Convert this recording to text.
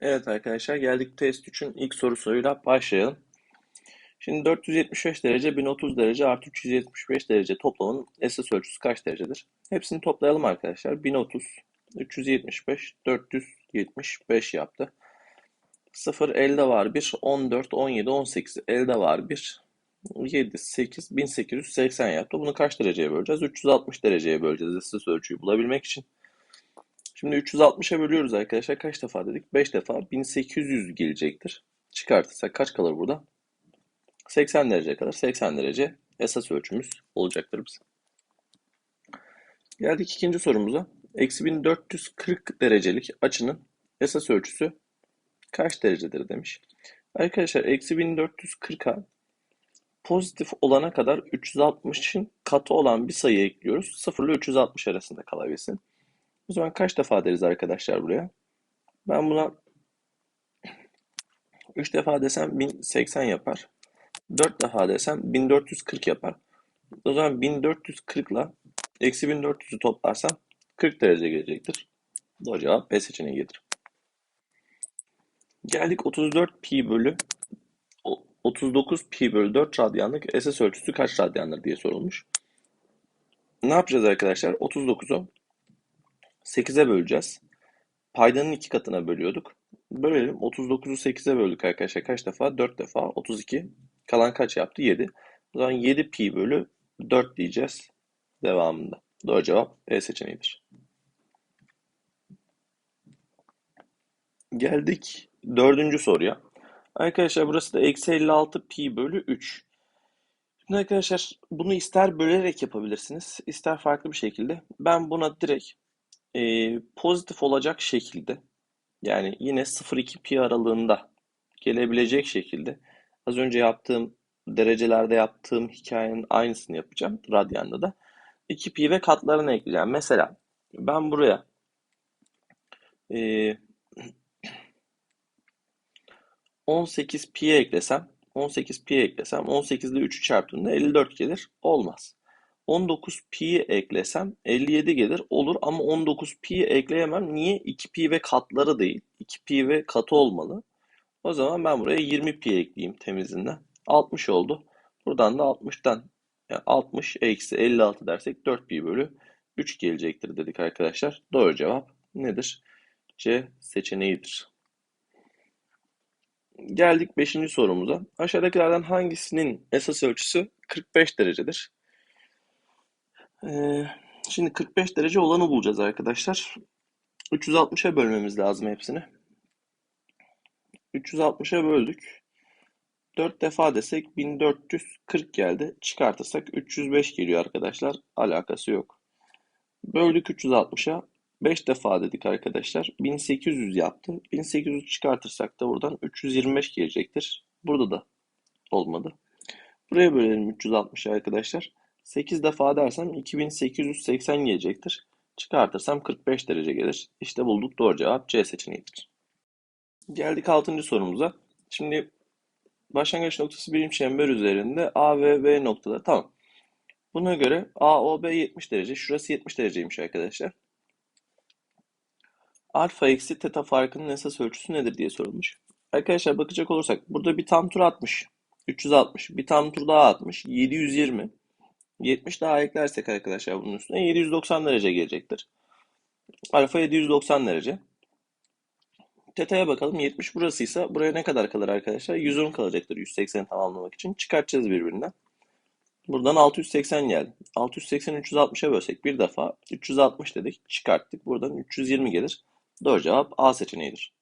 Evet arkadaşlar geldik test 3'ün ilk sorusuyla başlayalım. Şimdi 475 derece 1030 derece artı 375 derece toplamının esas ölçüsü kaç derecedir? Hepsini toplayalım arkadaşlar. 1030, 375, 475 yaptı. 0 elde var 1, 14, 17, 18 elde var 1, 7, 8, 1880 yaptı. Bunu kaç dereceye böleceğiz? 360 dereceye böleceğiz esas ölçüyü bulabilmek için. Şimdi 360'a bölüyoruz arkadaşlar. Kaç defa dedik? 5 defa 1800 gelecektir. Çıkartırsak kaç kalır burada? 80 derece kalır. 80 derece esas ölçümüz olacaktır bizim. Geldik ikinci sorumuza. Eksi 1440 derecelik açının esas ölçüsü kaç derecedir demiş. Arkadaşlar eksi 1440'a pozitif olana kadar 360'ın katı olan bir sayı ekliyoruz. 0 ile 360 arasında kalabilsin. O zaman kaç defa deriz arkadaşlar buraya? Ben buna 3 defa desem 1080 yapar. 4 defa desem 1440 yapar. O zaman 1440 ile eksi 1400'ü toplarsam 40 derece gelecektir. Doğru cevap B seçeneği gelir. Geldik 34 pi bölü 39 pi bölü 4 radyanlık esas ölçüsü kaç radyandır diye sorulmuş. Ne yapacağız arkadaşlar? 39'u 8'e böleceğiz. Paydanın iki katına bölüyorduk. Bölelim. 39'u 8'e böldük arkadaşlar. Kaç defa? 4 defa. 32. Kalan kaç yaptı? 7. O zaman 7 pi bölü 4 diyeceğiz devamında. Doğru cevap E seçeneğidir. Geldik dördüncü soruya. Arkadaşlar burası da eksi 56 pi bölü 3. Şimdi arkadaşlar bunu ister bölerek yapabilirsiniz, ister farklı bir şekilde. Ben buna direkt e, pozitif olacak şekilde yani yine 0-2 pi aralığında gelebilecek şekilde az önce yaptığım derecelerde yaptığım hikayenin aynısını yapacağım radyanda da 2 pi ve katlarını ekleyeceğim. Mesela ben buraya e, 18 pi eklesem 18 pi eklesem 18 ile 3'ü çarptığımda 54 gelir. Olmaz. 19 pi eklesem 57 gelir. Olur ama 19 pi ekleyemem. Niye? 2 pi ve katları değil. 2 pi ve katı olmalı. O zaman ben buraya 20 pi ekleyeyim temizinden. 60 oldu. Buradan da 60'tan yani 60 eksi 56 dersek 4 pi bölü 3 gelecektir dedik arkadaşlar. Doğru cevap nedir? C seçeneğidir. Geldik 5. sorumuza. Aşağıdakilerden hangisinin esas ölçüsü 45 derecedir? Ee, şimdi 45 derece olanı bulacağız arkadaşlar. 360'a bölmemiz lazım hepsini. 360'a böldük. 4 defa desek 1440 geldi. Çıkartırsak 305 geliyor arkadaşlar. Alakası yok. Böldük 360'a. 5 defa dedik arkadaşlar. 1800 yaptı. 1800 çıkartırsak da buradan 325 gelecektir. Burada da olmadı. Buraya bölelim 360'a arkadaşlar. 8 defa dersem 2880 gelecektir. Çıkartırsam 45 derece gelir. İşte bulduk doğru cevap C seçeneğidir. Geldik 6. sorumuza. Şimdi başlangıç noktası birim çember üzerinde A ve B noktaları. Tamam. Buna göre AOB 70 derece. Şurası 70 dereceymiş arkadaşlar. Alfa eksi teta farkının esas ölçüsü nedir diye sorulmuş. Arkadaşlar bakacak olursak burada bir tam tur atmış. 360. Bir tam tur daha atmış. 720. 70 daha eklersek arkadaşlar bunun üstüne 790 derece gelecektir. Alfa 790 derece. Teta'ya bakalım. 70 burasıysa buraya ne kadar kalır arkadaşlar? 110 kalacaktır 180 tamamlamak için. Çıkartacağız birbirinden. Buradan 680 geldi. 680 360'a bölsek bir defa 360 dedik. Çıkarttık. Buradan 320 gelir. Doğru cevap A seçeneğidir.